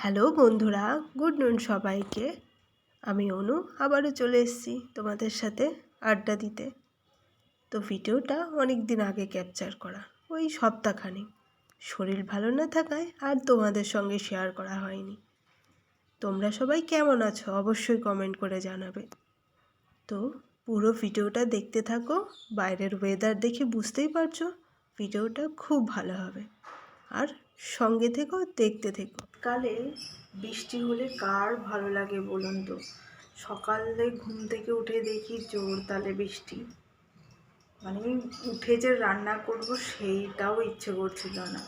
Hello বন্ধুরা, good নুন সবাইকে। আমি অনু, আবারও চলে এসেছি তোমাদের সাথে আড্ডা দিতে। তো ভিডিওটা অনেক দিন আগে ক্যাপচার করা, ওই সপ্তাহখানেক। শরীর ভালো না থাকায় আর তোমাদের সঙ্গে শেয়ার করা হয়নি। তোমরা সবাই কেমন আছো অবশ্যই কমেন্ট করে জানাবে। তো পুরো ভিডিওটা দেখতে থাকো, বাইরের ওয়েদার দেখে বুঝতেই পারছ, ভিডিওটা খুব ভালো হবে। আর সঙ্গে থেকো, দেখতে থেকো। কালে বৃষ্টি হলে কার ভালো লাগে বলুন তো? সকালে ঘুম থেকে উঠে দেখি জোর তালে বৃষ্টি। মানে উঠে যে রান্না করব সেইটাও ইচ্ছে করছিল না।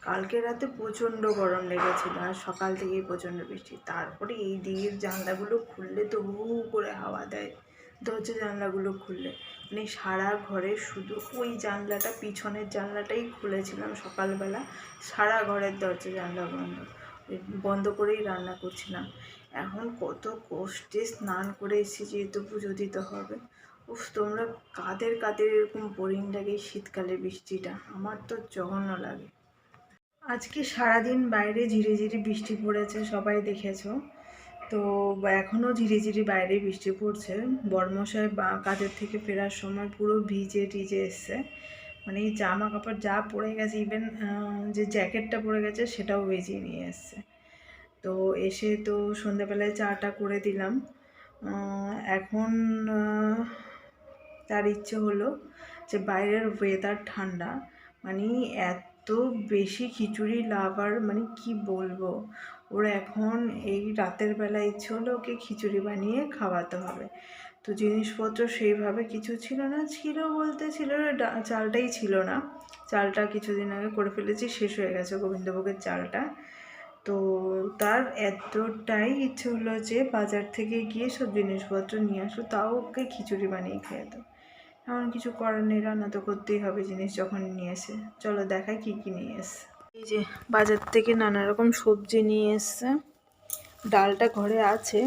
কালকে রাতে প্রচণ্ড গরম লেগেছিল আর সকাল থেকেই প্রচণ্ড বৃষ্টি। তারপরে এই দিকের জানলাগুলো খুললে তো হু করে হাওয়া দেয়। দরজা জানলাগুলো খুললে। মানে সারা ঘরে শুধু ওই জানলাটা, পিছনের জানলাটাই খুলেছিলাম সকালবেলা। সারা ঘরের দরজা, জানলা বন্ধ। বন্ধ করেই রান্না করছিলাম। এখন কত কষ্টে স্নান করে এসেছি যেহেতু পুজো দিতে হবে। উফ, তোমরা কাদের কাদের এরকম বোরিং লাগে শীতকালে বৃষ্টিটা? আমার তো জঘন্য লাগে। আজকে সারাদিন বাইরে ঝিরি ঝিরি বৃষ্টি পড়েছে, সবাই দেখেছ। তো এখনও ঝিরিঝিরি বাইরে বৃষ্টি পড়ছে। বর্মশাই বা কাজের থেকে ফেরার সময় পুরো ভিজে টিজে এসছে। মানে জামা কাপড় যা পরে গেছে ইভেন যে জ্যাকেটটা পরে গেছে, সেটাও ভিজিয়ে নিয়ে এসছে। তো এসে তো সন্ধেবেলায় চাটা করে দিলাম। এখন তার ইচ্ছে হলো যে বাইরের ওয়েদার ঠান্ডা। মানে এত বেশি খিচুড়ি লাভার মানে কি বলব? ওরা এখন এই রাতের বেলা ইচ্ছে হলো ওকে খিচুড়ি বানিয়ে খাওয়াতে হবে। তো জিনিসপত্র সেইভাবে কিছু ছিল না, ছিল বলতে ছিল চালটাই ছিল না। চালটা কিছুদিন আগে করে ফেলেছি, শেষ হয়ে গেছে গোবিন্দভোগের চালটা। তো তার এতটাই ইচ্ছে হলো যে বাজার থেকে গিয়ে সব জিনিসপত্র নিয়ে আসো তাও ওকে খিচুড়ি বানিয়ে খেয়ে দাও। এমন কিছু করার নেই, রান্না তো করতেই হবে জিনিস যখন নিয়ে এসে। চলো দেখাই কী কী নিয়ে এসে এই যে বাজার থেকে নানা রকম সবজি নিয়ে এসছে। ডালটা ঘরে আছে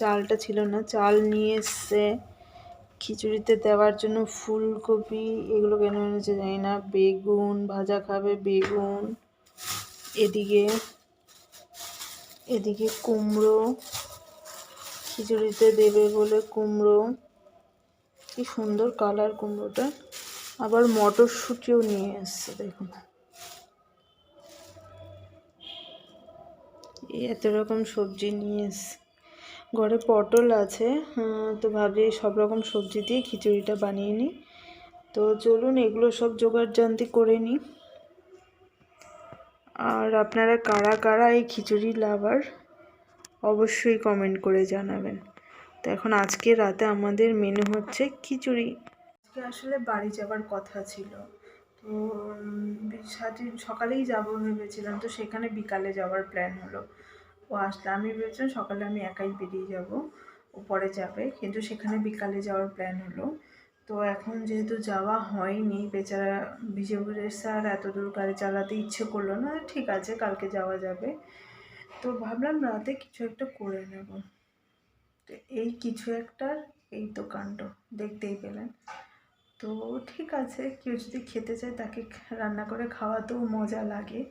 চালটা ছিল না, চাল নিয়ে এসছে। খিচুড়িতে দেওয়ার জন্য ফুলকপি, এগুলো কেন এনেছে জানি না। বেগুন, ভাজা খাবে বেগুন, এদিকে এদিকে কুমড়ো, খিচুড়িতে দেবে বলে কুমড়ো। কি সুন্দর কালার কুমড়োটা। আবার মটরশুঁটিও নিয়ে এসছে, দেখুন। এত রকম সবজি নিয়ে এসছে। ঘরে পটল আছে তো ভাবি সব রকম সবজি দিয়ে খিচুড়িটা বানিয়ে নিই। তো চলুন, এগুলো সব জোগাড় জানতি করে নিই। আর আপনারা কারা কারা এই খিচুড়ি লাভার, অবশ্যই কমেন্ট করে জানাবেন। তো এখন আজকে রাতে আমাদের মেনু হচ্ছে খিচুড়ি। আজকে আসলে বাড়ি যাবার কথা ছিল। তো সাথে সকালেই যাব ভেবেছিলাম। তো সেখানে বিকালে যাওয়ার প্ল্যান হলো। ও আসলে আমি ভেবেছিলাম সকালে আমি একাই বেরিয়ে যাব। ও পরে যাবে। কিন্তু সেখানে বিকালে যাওয়ার প্ল্যান হলো। তো এখন যেহেতু যাওয়া হয়নি, বেচারা ভিজে স্যার এত দূর গাড়ি চালাতে ইচ্ছে করল না, ঠিক আছে, কালকে যাওয়া যাবে। তো ভাবলাম রাতে কিছু একটা করে নেব। এই কিছু একটার এই তো কাণ্ড, দেখতেই পেলেন। তো ঠিক আছে, কেউ যদি খেতে চায় তাকে রান্না করে খাওয়াতেও মজা লাগে।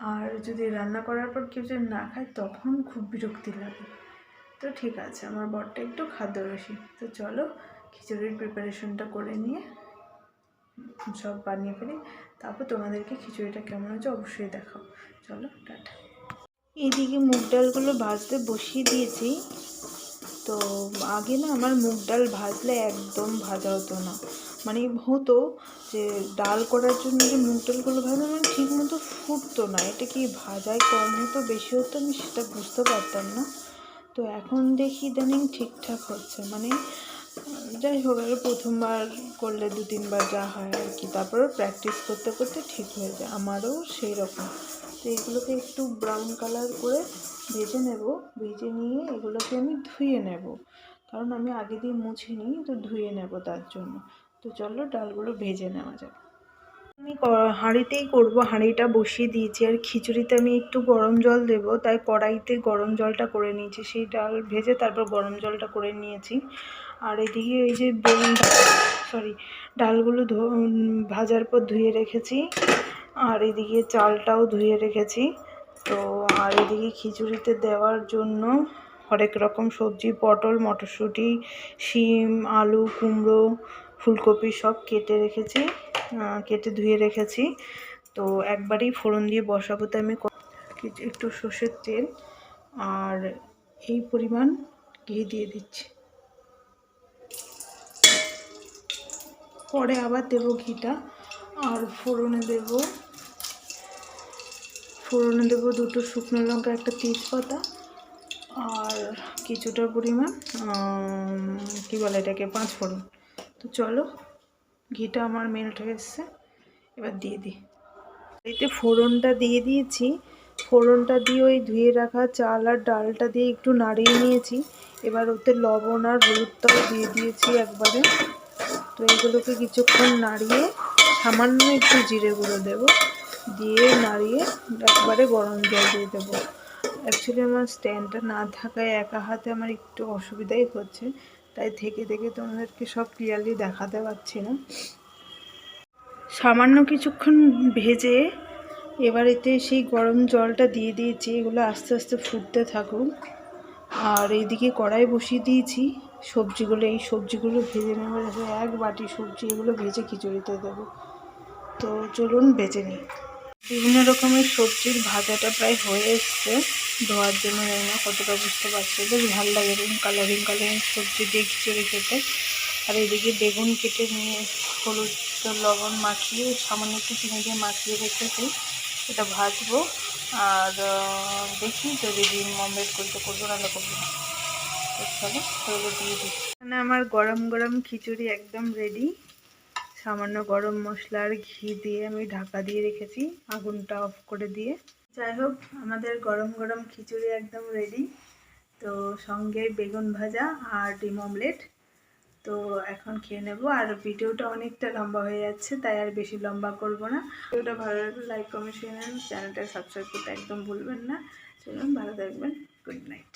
আর যদি রান্না করার পর কেউ যদি না খায় তখন খুব বিরক্তি লাগে। তো ঠিক আছে, আমার বরটা একটু খাদ্যরসী। তো চলো, খিচুড়ির প্রিপারেশনটা করে নিয়ে সব বানিয়ে ফেলি। তারপর তোমাদেরকে খিচুড়িটা কেমন হচ্ছে অবশ্যই দেখাও। চলো, টাটা। এইদিকে মুগ ডালগুলো ভাজতে বসিয়ে দিয়েছি। তো আগে না আমার মুগ ডাল ভাজলে একদম ভাজা হতো না। মানে হতো যে ডাল করার জন্য যে মুগ ডালগুলো ভাজা মানে ঠিক মতো ফুটতো না। এটা কি ভাজায় কম হতো, বেশি হতো আমি সেটা বুঝতে পারতাম না। তো এখন দেখি ইদানিং ঠিকঠাক হচ্ছে। মানে যাই হোক আর প্রথমবার করলে দু তিনবার যা হয় আর কি। তারপরে প্র্যাকটিস করতে করতে ঠিক হয়ে যায়। আমারও সেই রকম তো এগুলোকে একটু ব্রাউন কালার করে ভেজে নেব। ভেজে নিয়ে এগুলোকে আমি ধুয়ে নেব। কারণ আমি আগে দিয়ে মুছে নিই তো ধুয়ে নেব তার জন্য। তো চলো, ডালগুলো ভেজে নেওয়া যাক। আমি হাঁড়িতেই করব। হাঁড়িটা বসিয়ে দিয়েছি। আর খিচুড়িতে আমি একটু গরম জল দেব। তাই কড়াইতে গরম জলটা করে নিয়েছি। সেই ডাল ভেজে তারপর গরম জলটা করে নিয়েছি। আর এদিকে এই যে বেগুন সরি ডালগুলো ভাজার পর ধুয়ে রেখেছি। আর এদিকে চালটাও ধুয়ে রেখেছি। তো আর এদিকে খিচুড়িতে দেওয়ার জন্য হরেক রকম সবজি, পটল, মটরশুঁটি, শিম, আলু, কুমড়ো, ফুলকপি সব কেটে রেখেছি কেটে ধুয়ে রেখেছি। তো একবারই ফোড়ন দিয়ে বসাবো তো আমি একটু সর্ষের তেল আর এই পরিমাণ ঘি দিয়ে দিচ্ছি। পরে আবার দেবো ঘিটা আর ফোড়নে দেবো ফোড়নে দেবো দুটো শুকনো লঙ্কা, একটা তেজপাতা আর কিছুটা পরিমাণ কি বলে এটাকে, পাঁচ ফোড়ন। তো চলো, ঘিটা আমার মেল্ট হয়ে এসছে, এবার দিয়ে দিই। এতে ফোড়নটা দিয়ে দিয়েছি, ফোড়নটা দিয়ে ওই ধুয়ে রাখা চাল আর ডালটা দিয়ে একটু নাড়িয়ে নিয়েছি। এবার ওতে লবণ আর হলুদটাও দিয়ে দিয়েছি একবারে। তো এগুলোকে কিছুক্ষণ নাড়িয়ে সামান্য একটু জিরে গুঁড়ো দেবো। দিয়ে নাড়িয়ে একবারে গরম জল দিয়ে দেবো। অ্যাকচুয়ালি আমার স্ট্যান্ডটা না থাকায় একা হাতে আমার একটু অসুবিধাই হচ্ছে। তাই থেকে থেকে তোমাদেরকে সব ক্লিয়ারলি দেখাতে পারছি না। সামান্য কিছুক্ষণ ভেজে এবার এতে সেই গরম জলটা দিয়ে দিয়েছি। এগুলো আস্তে আস্তে ফুটতে থাকুক। আর এইদিকে কড়াই বসিয়ে দিয়েছি। সবজিগুলো, এই সবজিগুলো ভেজে নেব। এক বাটি সবজি এগুলো ভেজে খিচুড়িতে দেবো। তো চলুন ভেজে নিই। বিভিন্ন রকমের সবজির ভাজাটা প্রায় হয়ে এসছে। ধোয়ার জন্য জানি না কতটা বুঝতে পারছি বেশ ভালো লাগে এরকম কালারিং কালারিং সবজি দিয়ে খিচুড়ি খেতে। আর এদিকে বেগুন কেটে নিয়ে হলুদ লবণ মাখিয়ে, সামান্য একটু চিনি দিয়ে মাখিয়ে রেখেছি। এটা ভাজবো। আর দেখি যদি ডিম অমলেট করতে করব নাহলে করব। না এখানে আমার গরম গরম খিচুড়ি একদম রেডি সামান্য গরম মশলা আর ঘি দিয়ে আমি ঢাকা দিয়ে রেখেছি, আগুনটা অফ করে দিয়ে। যাই হোক, আমাদের গরম গরম খিচুড়ি একদম রেডি তো সঙ্গে বেগুন ভাজা আর ডিম অমলেট তো এখন খেয়ে নেব। আর ভিডিওটা অনেকটা লম্বা হয়ে যাচ্ছে, তাই আর বেশি লম্বা করব না। ভিডিওটা ভালো লাগলে লাইক কমেন্ট শেয়ার চ্যানেলটা সাবস্ক্রাইব করতে একদম ভুলবেন না। চলুন, ভালো থাকবেন। Good night